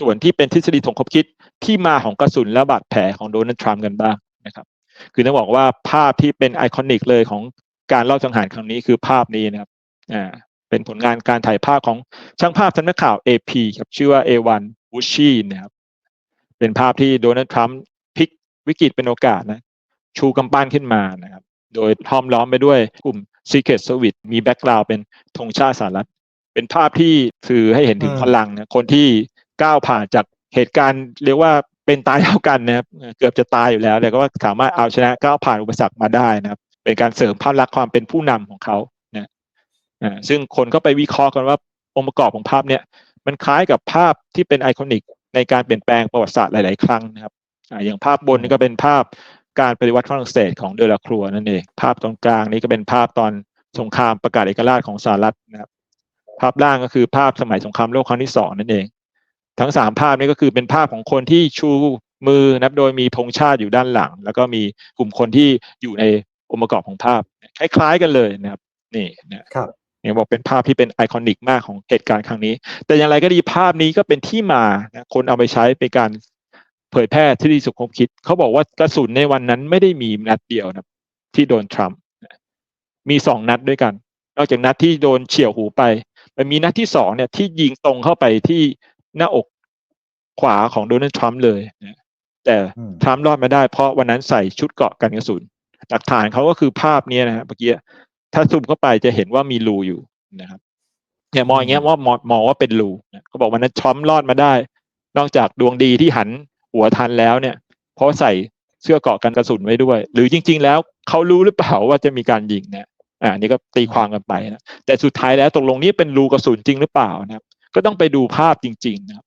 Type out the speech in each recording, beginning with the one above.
ส่วนที่เป็นทฤษฎีถงคบคิดที่มาของกระสุนและบาดแผลของโดนัลด์ทรัมป์กันบ้างนะครับ คือต้องบอกว่าภาพที่เป็นไอคอนิกเลยของการลอบสังหารครั้งนี้คือภาพนี้นะครับอ่าเป็นผลงานการถ่ายภาพของช่างภาพสำนักข่าว AP ครับชื่อว่าเอวันบูชีนะครับ เป็นภาพที่โดนัลด์ทรัมป์พลิกวิกฤตเป็นโอกาสนะ ชูกำปั้นขึ้นมานะครับ โดยห้อมล้อมไปด้วยกลุ่ม Secret Service มีแบ็กกราวด์เป็นธงชาติสหรัฐ เป็นภาพที่สื่อให้เห็นถึงพลังนะคนที่ ก้าวผ่านจากเหตุการณ์เรียกว่าเป็นตายเท่ากันนะครับเอ่อเกือบจะตายอยู่แล้วแต่ก็สามารถเอาชนะก้าวผ่านอุปสรรคมาได้นะครับ เป็นการเสริมภาพลักษณ์ความเป็นผู้นำของเขานะอ่าซึ่งคนก็ไปวิเคราะห์กันว่าองค์ประกอบของภาพเนี่ยมันคล้ายกับภาพที่เป็นไอคอนิกในการเปลี่ยนแปลงประวัติศาสตร์หลาย ๆ ครั้งนะครับอ่าอย่างภาพบนนี่ก็เป็นภาพการปฏิวัติฝรั่งเศสของเดลาครัวนั่นเองภาพตรงกลางนี้ก็เป็นภาพตอนสงครามประกาศเอกราชของสหรัฐนะครับ ภาพล่างก็คือภาพสมัยสงครามโลกครั้งที่สองนั่นเอง ทั้งสามภาพนี้ก็คือเป็นภาพของคนที่ชูมือนะครับโดยมีธงชาติอยู่ด้านหลัง แล้วก็มีกลุ่มคนที่อยู่ในองค์ประกอบของภาพ คล้ายๆกันเลยนะครับ นี่นะครับเนี่ยบอกเป็นภาพที่เป็นไอคอนิกมากของเหตุการณ์ครั้งนี้ แต่อย่างไรก็ดีภาพนี้ก็เป็นที่มานะคนเอาไปใช้เป็นการเผยแพร่ทฤษฎีสุขคมคิด เขาบอกว่ากระสุนในวันนั้นไม่ได้มีนัดเดียวนะที่โดนทรัมป์นะมีสองนัดด้วยกัน นอกจากนัดที่โดนเฉี่ยวหูไป มันมีนัดที่สองเนี่ยที่ยิงตรงเข้าไปที่ หน้าอกขวาของโดนัลด์ทรัมป์เลยนะแต่อืมทรัมป์รอดมาได้เพราะวันนั้นใส่ชุดเกราะกันกระสุน หลักฐานเขาก็คือภาพเนี้ยนะฮะเมื่อกี้ถ้าซูมเข้าไปจะเห็นว่ามีรูอยู่นะครับเนี่ยมองอย่างเงี้ยว่ามองมองว่าเป็นรูนะเขาบอกวันนั้นทรัมป์รอดมาได้ นอกจากดวงดีที่หันหัวทันแล้วเนี่ย เพราะใส่เสื้อเกราะกันกระสุนไว้ด้วย หรือจริง ๆ แล้วเขารู้หรือเปล่าว่าจะมีการยิงเนี่ยอ่านี่ก็ตีความกันไปนะแต่สุดท้ายแล้วตกลงนี้เป็นรูกระสุนจริงหรือเปล่านะครับ ก็ต้องไปดูภาพจริงๆนะครับ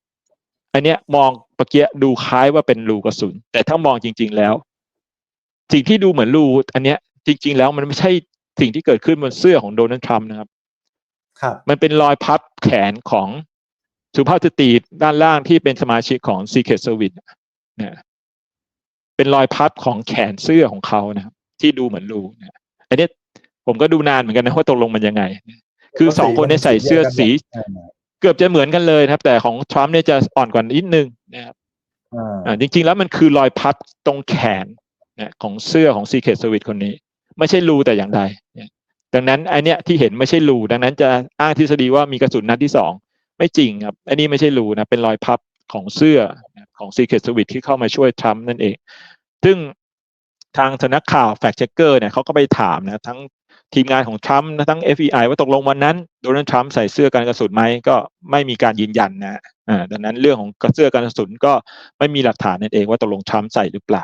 อันเนี้ยมองเมื่อกี้ดูคล้ายว่าเป็นรูกระสุน แต่ถ้ามองจริง ๆแล้ว สิ่งที่ดูเหมือนรูอันเนี้ย จริง ๆ แล้วมันไม่ใช่สิ่งที่เกิดขึ้นบนเสื้อของโดนัลด์ทรัมป์นะครับ ครับ มันเป็นรอยพับแขนของสุภาพสตรีด้านล่างที่เป็นสมาชิกของ Secret Service นะเป็นรอยพับของแขนเสื้อของเขานะครับที่ดูเหมือนรูนะอันเนี้ยผมก็ดูนานเหมือนกันนะว่าตกลงมันยังไง คือสองคนเนี่ยใส่เสื้อสีอ่าเกือบจะเหมือนกันเลยนะครับ แต่ของทรัมป์เนี่ยจะอ่อนกว่านิดนึงนะครับอ่าอ่าจริง ๆ แล้วมันคือรอยพับตรงแขนนะของเสื้อของ Secret Service คนนี้ ไม่ใช่รูแต่อย่างใดเนี่ยดังนั้นไอเนี้ยที่เห็นไม่ใช่รูดังนั้นจะอ้างทฤษฎีว่ามีกระสุนนัดที่สองไม่จริงครับอันนี้ไม่ใช่รูนะเป็นรอยพับของเสื้อของ Secret Service ที่เข้ามาช่วยทรัมป์นั่นเอง ซึ่งทางสำนักข่าวแฟกเช็คเกอร์เนี่ยเขาก็ไปถามนะทั้ง ทีมงานของทรัมป์นะทั้ง FEI ว่าตกลงวันนั้นโดนัลด์ทรัมป์ใส่เสื้อกันกระสุนไหมก็ไม่มีการยืนยันนะอ่าดังนั้นเรื่องของเสื้อกันกระสุนก็ไม่มีหลักฐานนั่นเองว่าตกลงทรัมป์ใส่หรือเปล่า